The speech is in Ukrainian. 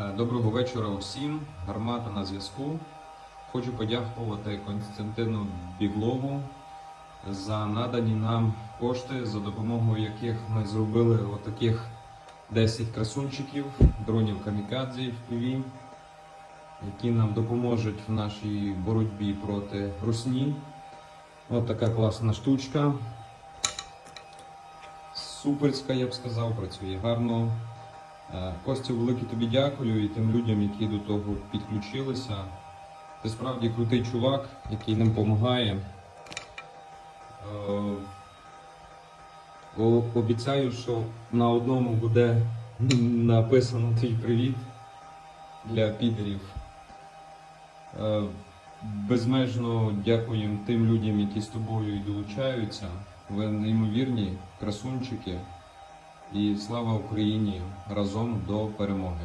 Е, Доброго вечора усім. Гармата на зв'язку. Хочу подякувати Константину Біглову за надані нам кошти, за допомогою яких ми зробили отаких 10 красунчиків, дронів камікадзе FPV, які нам допоможуть в нашій боротьбі проти русні. От така класна штучка. Суперська, я б сказав, працює гарно. Е, Костю, велике тобі дякую і тим людям, які до того підключилися. Ти справді крутий чувак, який нам допомагає. Е, Обіцяю, що на одному буде написано твій привіт для підерів. Е, Безмежно дякуємо тим людям, які з тобою і долучаються. Ви неймовірні красунчики. І слава Україні разом до перемоги.